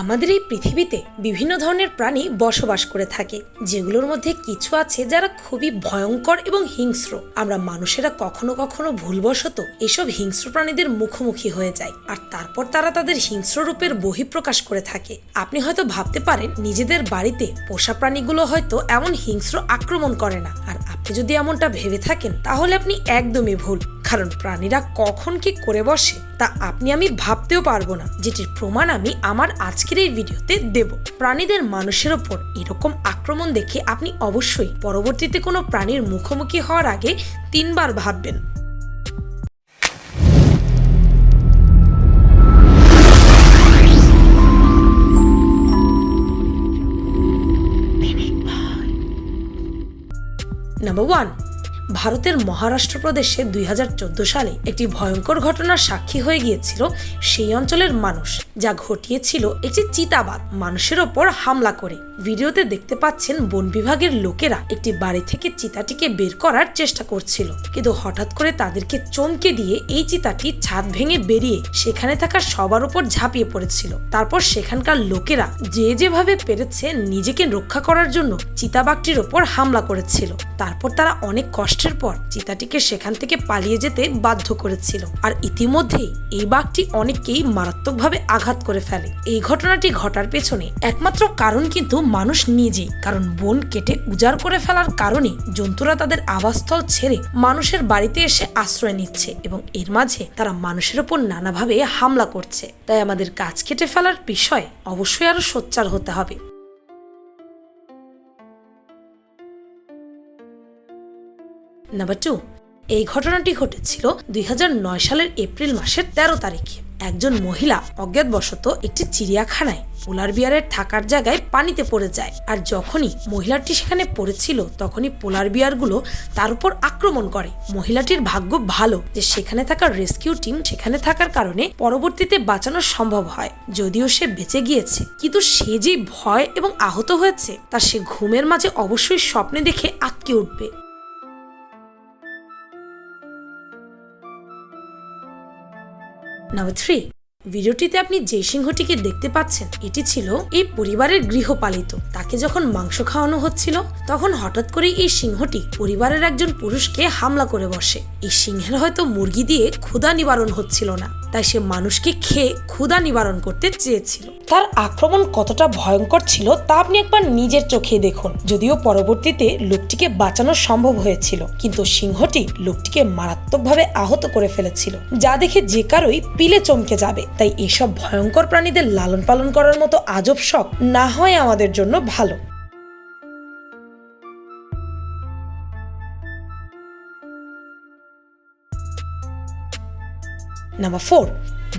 আমাদের এই পৃথিবীতে বিভিন্ন ধরনের প্রাণী বসবাস করে থাকে, যেগুলোর মধ্যে কিছু আছে যারা খুবই ভয়ঙ্কর এবং হিংস্র। আমরা মানুষেরা কখনো কখনো ভুলবশত এসব হিংস্র প্রাণীদের মুখোমুখি হয়ে যায় আর তারপর তারা তাদের হিংস্র রূপের বহিঃপ্রকাশ করে থাকে। আপনি হয়তো ভাবতে পারেন, নিজেদের বাড়িতে পোষা প্রাণীগুলো হয়তো এমন হিংস্র আক্রমণ করে না। আর আপনি যদি এমনটা ভেবে থাকেন, তাহলে আপনি একদমই ভুল, কারণ প্রাণীরা কখন কি করে বসে তা আপনি, আমি ভাবতেও পারব না। যেটির প্রমাণ আমি আমার আজকের এই ভিডিওতে দেব। প্রাণীদের মানুষের ওপর এরকম আক্রমণ দেখে আপনি অবশ্যই পরবর্তীতে কোনো প্রাণীর মুখোমুখি হওয়ার আগে তিনবার ভাববেন। নাম্বার ওয়ান ভারতের মহারাষ্ট্র প্রদেশে দুই হাজার চোদ্দ সালে একটি ভয়ঙ্কর ঘটনার সাক্ষী হয়ে গিয়েছিল সেই অঞ্চলের মানুষ, যা ঘটিয়েছিল একটি চিতাবাঘ মানুষের ওপর হামলা করে। ভিডিওতে দেখতে পাচ্ছেন বন বিভাগের লোকেরা একটি বাড়ি থেকে চিতাটিকে বের করার চেষ্টা করছিল। কিন্তু হঠাৎ করে তাদেরকে চমকে দিয়ে এই চিতাটি ছাদ ভেঙে বেরিয়ে সেখানে থাকা সবার উপর ঝাঁপিয়ে পড়েছিল। তারপর সেখানকার লোকেরা যে যেভাবে পেরেছে নিজেকে রক্ষা করার জন্য চিতাবাঘটির ওপর হামলা করেছিল। তারপর তারা অনেক কষ্টের পর চিতাটিকে সেখান থেকে পালিয়ে যেতে বাধ্য করেছিল। আর ইতিমধ্যেই এই বাঘটি অনেককেই মারাত্মকভাবে আঘাত করে ফেলে। এই ঘটনাটি ঘটার পেছনে একমাত্র কারণ কিন্তু মানুষ নিজেই। কারণ বন কেটে উজাড় করে ফেলার কারণে জন্তুরা তাদের আবাসস্থল ছেড়ে মানুষের বাড়িতে এসে আশ্রয় নিচ্ছে এবং এর মাঝে তারা মানুষের ওপর নানাভাবে হামলা করছে। তাই আমাদের গাছ কেটে ফেলার বিষয়ে অবশ্যই আরও সোচ্চার হতে হবে। নাম্বার টু এই ঘটনাটি ঘটেছিল দুই হাজার নয় সালের এপ্রিল মাসের তেরো তারিখে। একজন মহিলা অজ্ঞাতবশত একটি চিড়িয়াখানায় পোলার বিয়ারের থাকার জায়গায় পানিতে পড়ে যায়। আর যখনই মহিলাটি সেখানে পড়েছিল, তখনই পোলার বিয়ারগুলো তার উপর আক্রমণ করে। মহিলাটির ভাগ্য ভালো যে সেখানে থাকা রেস্কিউ টিম সেখানে থাকার কারণে পরবর্তীতে বাঁচানো সম্ভব হয়। যদিও সে বেঁচে গিয়েছে, কিন্তু সে যে ভয় এবং আহত হয়েছে, তা সে ঘুমের মাঝে অবশ্যই স্বপ্নে দেখে আটকে উঠবে। নাম্বার থ্রি ভিডিওটিতে আপনি যে সিংহটিকে দেখতে পাচ্ছেন, এটি ছিল এই পরিবারের গৃহপালিত। তাকে যখন মাংস খাওয়ানো হচ্ছিল, তখন হঠাৎ করে এই সিংহটি পরিবারের একজন পুরুষকে হামলা করে বসে। এই সিংহের হয়তো মুরগি দিয়ে ক্ষুধা নিবারণ হচ্ছিল না, তাই সে মানুষকে খেয়ে ক্ষুধা নিবারণ করতে চেয়েছিল। তার আক্রমণ কতটা ভয়ঙ্কর ছিল তা আপনি একবার নিজের চোখে দেখুন। যদিও পরবর্তীতে লোকটিকে বাঁচানো সম্ভব হয়েছিল, কিন্তু সিংহটি লোকটিকে মারাত্মকভাবে আহত করে ফেলেছিল, যা দেখে যে কারোই পিলে চমকে যাবে। তাই এসব ভয়ঙ্কর প্রাণীদের লালন পালন করার মতো আজব শখ না হয় আমাদের জন্য ভালো। নাম্বার ফোর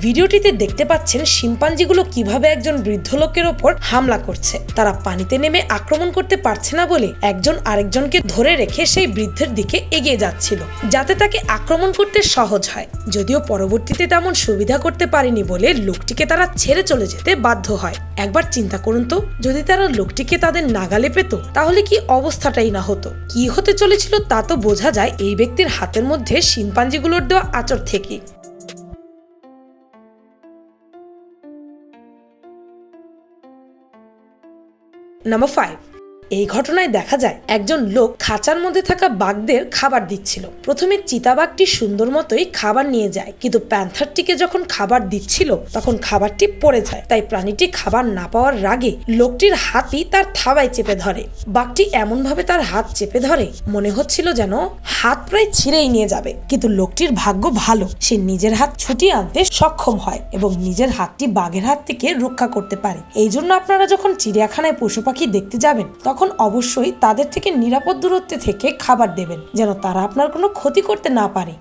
ভিডিওটিতে দেখতে পাচ্ছেন শিম্পাঞ্জিগুলো কীভাবে একজন বৃদ্ধ লোকের ওপর হামলা করছে। তারা পানিতে নেমে আক্রমণ করতে পারছে না বলে একজন আরেকজনকে ধরে রেখে সেই বৃদ্ধের দিকে এগিয়ে যাচ্ছিল, যাতে তাকে আক্রমণ করতে সহজ হয়। যদিও পরবর্তীতে তেমন সুবিধা করতে পারেনি বলে লোকটিকে তারা ছেড়ে চলে যেতে বাধ্য হয়। একবার চিন্তা করুন তো, যদি তারা লোকটিকে তাদের নাগালে পেত, তাহলে কি অবস্থাটাই না হতো? কি হতে চলেছিল তা তো বোঝা যায় এই ব্যক্তির হাতের মধ্যে শিম্পাঞ্জিগুলোর দেওয়া আচর থেকে। নাম্বার ফাইভ এই ঘটনায় দেখা যায়, একজন লোক খাঁচার মধ্যে থাকা বাঘদের খাবার দিচ্ছিল। প্রথমে চিতাবাঘটি সুন্দর মতোই খাবার নিয়ে যায়, কিন্তু প্যান্থারটিকে যখন খাবার দিচ্ছিল, তখন খাবারটি পড়ে যায়। তাই প্রাণীটি খাবার না পাওয়ার রাগে লোকটির হাতই তার থাবায় চেপে ধরে। বাঘটি এমনভাবে তার হাত চেপে ধরে, মনে হচ্ছিল যেন হাত প্রায় ছিঁড়েই নিয়ে যাবে। কিন্তু লোকটির ভাগ্য ভালো, সে নিজের হাত ছুটিয়ে আনতে সক্ষম হয় এবং নিজের হাতটি বাঘের হাত থেকে রক্ষা করতে পারে। এই জন্য আপনারা যখন চিড়িয়াখানায় পশু পাখি দেখতে যাবেন, তখন অবশ্যই তাদের থেকে নিরাপদ দূরত্বে থেকে খাবার দেবেন, যেন তারা আপনার কোনো ক্ষতি করতে না পারে।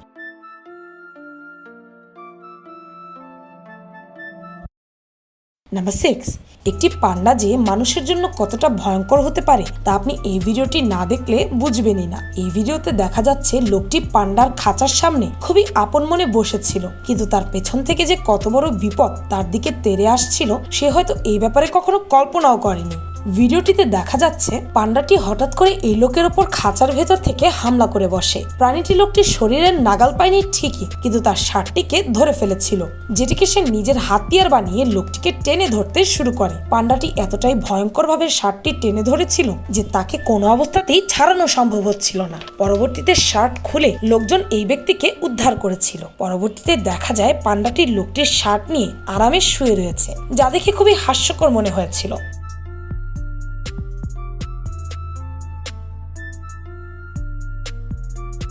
নাম্বার সিক্স একটি পান্ডা যে মানুষের জন্য কতটা ভয়ঙ্কর হতে পারে, তা আপনি এই ভিডিওটি না দেখলে বুঝবেনই না। এই ভিডিওতে দেখা যাচ্ছে লোকটি পান্ডার খাঁচার সামনে খুবই আপন মনে বসেছিল, কিন্তু তার পেছন থেকে যে কত বড় বিপদ তার দিকে তেড়ে আসছিল, সে হয়তো এই ব্যাপারে কখনো কল্পনাও করেনি। ভিডিওটিতে দেখা যাচ্ছে, পান্ডাটি হঠাৎ করে এই লোকের ওপর খাঁচার ভেতর থেকে হামলা করে বসে। প্রাণীটি লোকটির শরীরের নাগাল পায়নি ঠিকই, কিন্তু তার শার্টটিকে ধরে ফেলেছিল, যেটিকে সে নিজের হাতিয়ার বানিয়ে লোকটিকে টেনে ধরতে শুরু করে। পান্ডাটি এতটাই ভয়ঙ্করভাবে শার্টটি টেনে ধরেছিল যে তাকে কোনো অবস্থাতেই ছাড়ানো সম্ভব হচ্ছিল না। পরবর্তীতে শার্ট খুলে লোকজন এই ব্যক্তিকে উদ্ধার করেছিল। পরবর্তীতে দেখা যায়, পান্ডাটি লোকটির শার্ট নিয়ে আরামে শুয়ে রয়েছে, যা দেখে খুবই হাস্যকর মনে হয়েছিল।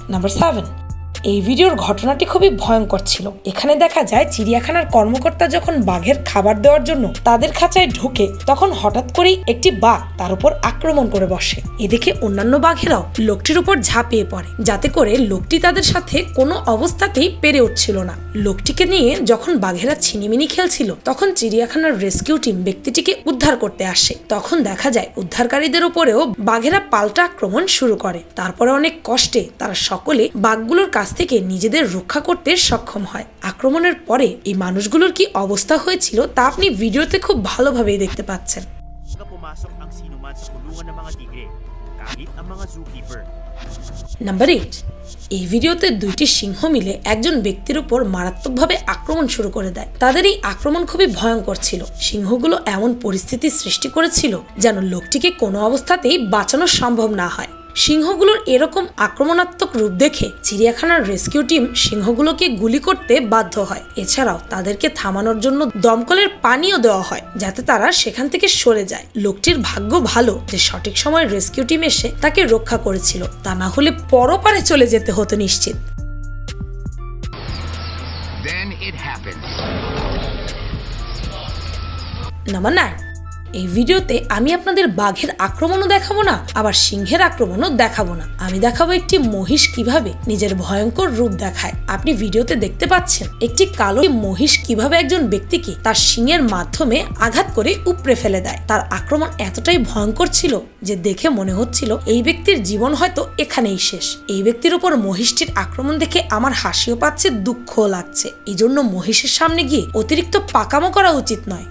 নাম্বার সেভেন এই ভিডিওর ঘটনাটি খুবই ভয়ঙ্কর ছিল। এখানে দেখা যায়, চিড়িয়াখানার কর্মকর্তা যখন বাঘের খাবার দেওয়ার জন্য তাদের খাঁচায় ঢুকে, তখন হঠাৎ করেই একটি বাঘ তার উপর আক্রমণ করে বসে। এদিকে অন্যান্য বাঘেরাও লোকটির উপর ঝাঁপিয়ে পড়ে, যাতে করে লোকটি তাদের সাথে কোনো অবস্থাতেই পেরে উঠছিল না। লোকটিকে নিয়ে যখন বাঘেরা ছিনিমিনি খেলছিল, তখন চিড়িয়াখানার রেস্কিউ টিম ব্যক্তিটিকে উদ্ধার করতে আসে। তখন দেখা যায়, উদ্ধারকারীদের উপরেও বাঘেরা পাল্টা আক্রমণ শুরু করে। তারপরে অনেক কষ্টে তারা সকলে বাঘগুলোর কাছ থেকে নিজেদের রক্ষা করতে সক্ষম হয়। আক্রমণের পরে এই মানুষগুলোর কি অবস্থা হয়েছিল তা আপনি ভিডিওতে খুব ভালোভাবেই দেখতে পাচ্ছেন. নাম্বার এইট এই ভিডিওতে দুইটি সিংহ মিলে একজন ব্যক্তির উপর মারাত্মকভাবে আক্রমণ শুরু করে দেয়। তাদের এই আক্রমণ খুবই ভয়ঙ্কর ছিল। সিংহগুলো এমন পরিস্থিতি সৃষ্টি করেছিল যেন লোকটিকে কোনো অবস্থাতেই বাঁচানো সম্ভব না হয়। সিংহগুলোর এরকম আক্রমণাত্মক রূপ দেখে চিড়িয়াখানার রেস্কিউ টিম সিংহগুলোকে গুলি করতে বাধ্য হয়। এছাড়াও তাদেরকে থামানোর জন্য দমকলের পানিও দেওয়া হয় যাতে তারা সেখান থেকে সরে যায়। লোকটির ভাগ্য ভালো যে সঠিক সময় রেস্কিউ টিম এসে তাকে রক্ষা করেছিল। তা না হলে পরপারে চলে যেতে হতো নিশ্চিত। নাম্বার নাইন এই ভিডিওতে আমি আপনাদের বাঘের আক্রমণও দেখাবো না, আবার সিংহের আক্রমণও দেখাবো না। আমি দেখাবো একটি মহিষ কীভাবে নিজের ভয়ঙ্কর রূপ দেখায়। আপনি ভিডিওতে দেখতে পাচ্ছেন, একটি কালো মহিষ কীভাবে একজন ব্যক্তিকে তার সিংহের মাধ্যমে আঘাত করে উপড়ে ফেলে দেয়। তার আক্রমণ এতটাই ভয়ঙ্কর ছিল যে দেখে মনে হচ্ছিল এই ব্যক্তির জীবন হয়তো এখানেই শেষ। এই ব্যক্তির উপর মহিষটির আক্রমণ দেখে আমার হাসিও পাচ্ছে, দুঃখও লাগছে। এই জন্য মহিষের সামনে গিয়ে অতিরিক্ত পাকামো করা উচিত নয়।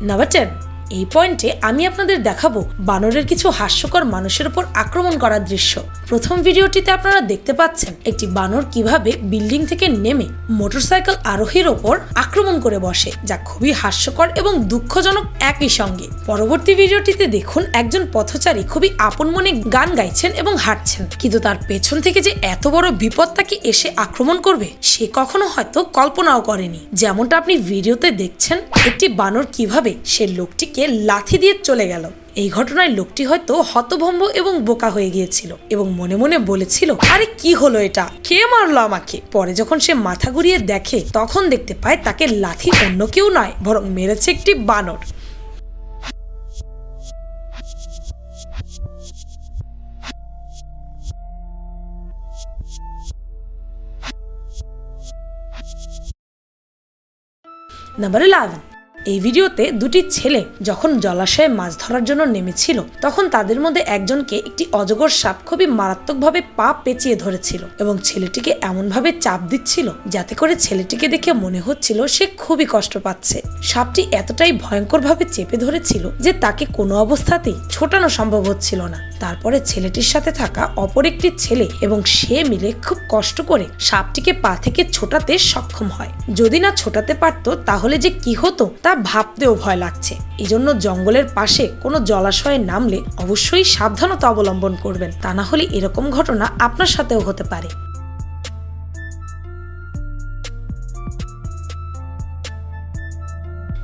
নাম্বার টেন এই পয়েন্টে আমি আপনাদের দেখাবো বানরের কিছু হাস্যকর মানুষের উপর আক্রমণ করার দৃশ্য। প্রথম ভিডিওটিতে আপনারা দেখতে পাচ্ছেন একটি বানর কীভাবে বিল্ডিং থেকে নেমে মোটরসাইকেল আরোহীর ওপর আক্রমণ করে বসে, যা খুবই হাস্যকর এবং দুঃখজনক একই সঙ্গে। পরবর্তী ভিডিওটিতে দেখুন একজন পথচারী খুবই আপন মনে গান গাইছেন এবং হাঁটছেন। কিন্তু তার পেছন থেকে যে এত বড় বিপদ তাকে এসে আক্রমণ করবে, সে কখনো হয়তো কল্পনাও করেনি। যেমনটা আপনি ভিডিওতে দেখছেন, একটি বানর কীভাবে সে লোকটিকে লাথি দিয়ে চলে গেল। এই ঘটনায় লোকটি হয়তো হতভম্ব এবং বোকা হয়ে গিয়েছিল এবং মনে মনে বলেছিল, আরে, কি হলো এটা? কে মারলো আমাকে? পরে যখন সে মাথা ঘুরিয়ে দেখে, তখন দেখতে পায় তাকে লাথি অন্য কেউ নয়, বরং মেরেছে একটি বানর। নাম্বার ইলেভেন এই ভিডিওতে দুটি ছেলে যখন জলাশয়ে মাছ ধরার জন্য নেমেছিল, তখন তাদের মধ্যে একজনকে একটি অজগর সাপ খুবই মারাত্মকভাবে পা পেঁচিয়ে ধরেছিল এবং ছেলেটিকে এমনভাবে চাপ দিচ্ছিল যাতে করে ছেলেটিকে দেখে মনে হচ্ছিল সে খুবই কষ্ট পাচ্ছে। সাপটি এতটাই ভয়ঙ্করভাবে চেপে ধরেছিল যে তাকে কোনো অবস্থাতেই ছোটানো সম্ভব হচ্ছিল না। তারপরে ছেলেটির সাথে থাকা অপর একটি ছেলে এবং সে মিলে খুব কষ্ট করে সাপটিকে পা থেকে ছোটাতে সক্ষম হয়। যদি না ছোটাতে পারতো, তাহলে যে কি হতো তা ভাবতেও ভয় লাগছে। এজন্য জঙ্গলের পাশে কোনো জলাশয়ে নামলে অবশ্যই সাবধানতা অবলম্বন করবেন। তা না হলে এরকম ঘটনা আপনার সাথেও হতে পারে।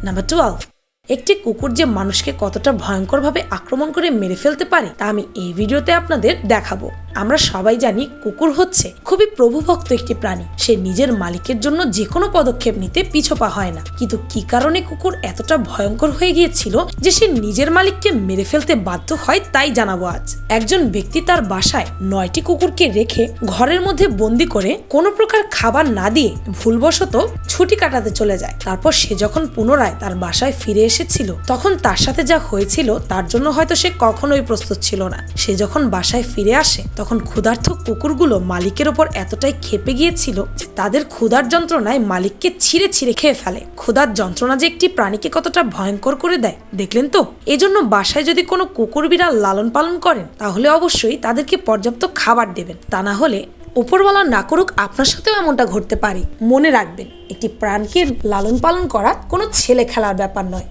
নাম্বার টুয়েলভ একটি কুকুর যে মানুষকে কতটা ভয়ঙ্করভাবে আক্রমণ করে মেরে ফেলতে পারে, তা আমি এই ভিডিওতে আপনাদের দেখাবো। আমরা সবাই জানি কুকুর হচ্ছে খুবই প্রভুভক্ত একটি প্রাণী। সে নিজের মালিকের জন্য যে কোনো পদক্ষেপ নিতে পিছপা হয় না। কিন্তু কি কারণে কুকুর এতটা ভয়ঙ্কর হয়ে গিয়েছিল যে সে নিজের মালিককে মেরে ফেলতে বাধ্য হয় তাই জানাব আজ। একজন ব্যক্তি তার বাসায় নয়টি কুকুরকে রেখে ঘরের মধ্যে বন্দি করে কোনো প্রকার খাবার না দিয়ে ভুলবশত ছুটি কাটাতে চলে যায়। তারপর সে যখন পুনরায় তার বাসায় ফিরে এসেছিল, তখন তার সাথে যা হয়েছিল তার জন্য হয়তো সে কখনোই প্রস্তুত ছিল না। সে যখন বাসায় ফিরে আসে, তখন তখন ক্ষুধার্থ কুকুরগুলো মালিকের ওপর এতটাই ক্ষেপে গিয়েছিল যে তাদের ক্ষুধার যন্ত্রণায় মালিককে ছিঁড়ে ছিঁড়ে খেয়ে ফেলে। ক্ষুধার যন্ত্রণা যে একটি প্রাণীকে কতটা ভয়ঙ্কর করে দেয়, দেখলেন তো? এজন্য বাসায় যদি কোনো কুকুর বিড়াল লালন পালন করেন, তাহলে অবশ্যই তাদেরকে পর্যাপ্ত খাবার দেবেন। তা না হলে উপরওয়ালা না করুক আপনার সাথেও এমনটা ঘটতে পারে। মনে রাখবেন, একটি প্রাণকে লালন পালন করা কোনো ছেলে খেলার ব্যাপার নয়।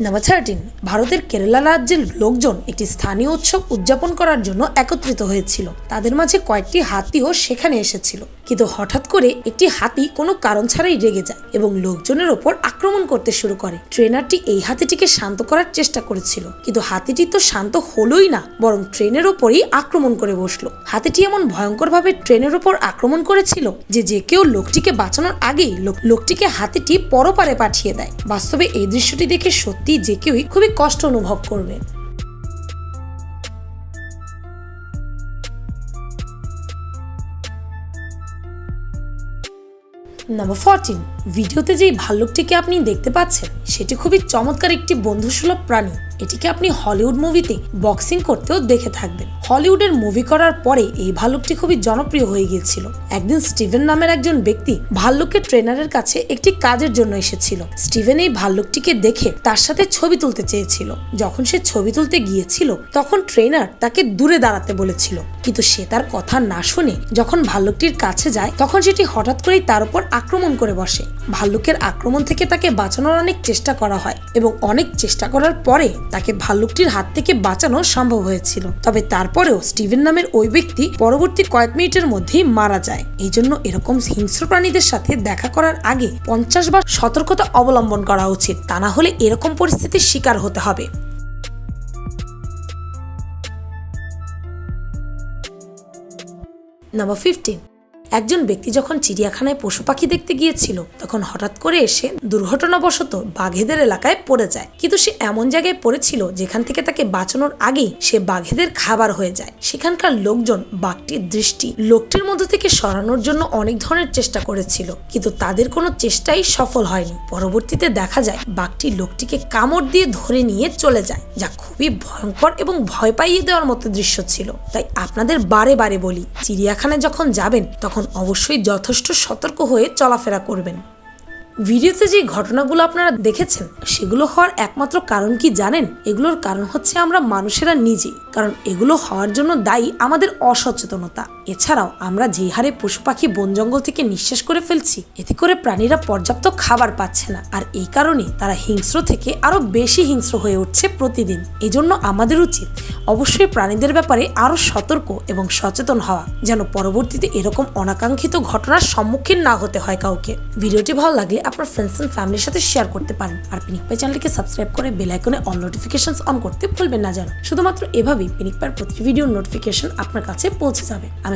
নাম্বার থার্টিন ভারতের কেরালা রাজ্যের লোকজন একটি স্থানীয় উৎসব উদযাপন করার জন্য একত্রিত হয়েছিল। তাদের মাঝে কয়েকটি হাতিও সেখানে এসেছিল। কিন্তু হঠাৎ করে একটি হাতি কোনো কারণ ছাড়াই রেগে যায় এবং লোকজনের ওপর আক্রমণ করতে শুরু করে। ট্রেনারটি এই হাতিটিকে শান্ত করার চেষ্টা করেছিল, কিন্তু হাতিটি তো শান্ত হলোই না, বরং ট্রেনের ওপরই আক্রমণ করে বসল। হাতিটি এমন ভয়ঙ্করভাবে ট্রেনের ওপর আক্রমণ করেছিল যে যে কেউ লোকটিকে বাঁচানোর আগেই লোক- লোকটিকে হাতিটি পরপারে পাঠিয়ে দেয়। বাস্তবে এই দৃশ্যটি দেখে সত্যি যে কেউই খুবই কষ্ট অনুভব করবে। নাম্বার ফোরটিন ভিডিওতে যেই ভাল্লুকটিকে আপনি দেখতে পাচ্ছেন সেটি খুবই চমৎকার একটি বন্ধুসুলভ প্রাণী। এটিকে আপনি হলিউড মুভিতে বক্সিং করতেও দেখে থাকবেন। হলিউডের মুভি করার পরে এই ভাল্লুকটি খুবই জনপ্রিয় হয়ে গিয়েছিল। একদিন স্টিভেন নামের একজন ব্যক্তি ভাল্লুকের ট্রেনারের কাছে একটি কাজের জন্য এসেছিল। স্টিভেন এই ভাল্লুকটিকে দেখে তার সাথে ছবি তুলতে চেয়েছিল। যখন সে ছবি তুলতে গিয়েছিল, তখন ট্রেনার তাকে দূরে দাঁড়াতে বলেছিল। কিন্তু সে তার কথা না শুনে যখন ভাল্লুকটির কাছে যায়, তখন সেটি হঠাৎ করেই তার উপর আক্রমণ করে বসে। ভাল্লুকের আক্রমণ থেকে তাকে বাঁচানোর অনেক চেষ্টা করা হয় এবং অনেক চেষ্টা করার পরে তাকে ভাল্লুকটির হাত থেকে বাঁচানো সম্ভব হয়েছিল। তবে তারপরেও স্টিভেন নামের ওই ব্যক্তি পরবর্তী কয়েক মিনিটের মধ্যেই মারা যায়। এই জন্য এরকম হিংস্র প্রাণীদের সাথে দেখা করার আগে পঞ্চাশ বার সতর্কতা অবলম্বন করা উচিত। তা না হলে এরকম পরিস্থিতির শিকার হতে হবে। নাম্বার ফিফটিন একজন ব্যক্তি যখন চিড়িয়াখানায় পশু পাখি দেখতে গিয়েছিল, তখন হঠাৎ করে এসে দুর্ঘটনাবশত বাঘেদের এলাকায় পড়ে যায়। কিন্তু সে এমন জায়গায় পড়েছিল যেখান থেকে তাকে বাঁচানোর আগেই সে বাঘেদের খাবার হয়ে যায়। সেখানকার লোকজন বাঘটির দৃষ্টি লোকটির মধ্যে থেকে সরানোর জন্য অনেক ধরনের চেষ্টা করেছিল, কিন্তু তাদের কোনো চেষ্টাই সফল হয়নি। পরবর্তীতে দেখা যায়, বাঘটি লোকটিকে কামড় দিয়ে ধরে নিয়ে চলে যায়, যা খুবই ভয়ঙ্কর এবং ভয় পাইয়ে দেওয়ার মতো দৃশ্য ছিল। তাই আপনাদের বারে বারে বলি, চিড়িয়াখানায় যখন যাবেন, তখন অবশ্যই যথেষ্ট সতর্ক হয়ে চলাফেরা করবেন। ভিডিওতে যে ঘটনাগুলো আপনারা দেখেছেন, সেগুলো হওয়ার একমাত্র কারণ কি জানেন? এগুলোর কারণ হচ্ছে আমরা মানুষেরা নিজে। কারণ এগুলো হওয়ার জন্য দায়ী আমাদের অসচেতনতা। এছাড়াও আমরা যে হারে পশু পাখি বন জঙ্গল থেকে নিঃশেষ করে ফেলছি, এতে করে প্রাণীরা পর্যাপ্ত খাবার পাচ্ছে না। আর এই কারণে তারা হিংস্র থেকে আরও বেশি হিংস্র হয়ে উঠছে প্রতিদিন। এজন্য আমাদের উচিত অবশ্যই প্রাণীদের ব্যাপারে আরও সতর্ক এবং সচেতন হওয়া, যেন পরবর্তীতে এরকম অনাকাঙ্ক্ষিত ঘটনার সম্মুখীন না হতে হয় কাউকে। ভিডিওটি ভালো লাগলে আপনার ফ্রেন্ডস এন্ড ফ্যামিলির সাথে শেয়ার করতে পারেন। আর পিনিক পাই চ্যানেলকে সাবস্ক্রাইব করে বেল আইকনে অল নোটিফিকেশন অন করতে ভুলবেন না যেন। শুধুমাত্র এভাবেই পিনিক পায়ের প্রতিটি ভিডিওর নোটিফিকেশন আপনার কাছে পৌঁছে যাবে। আমি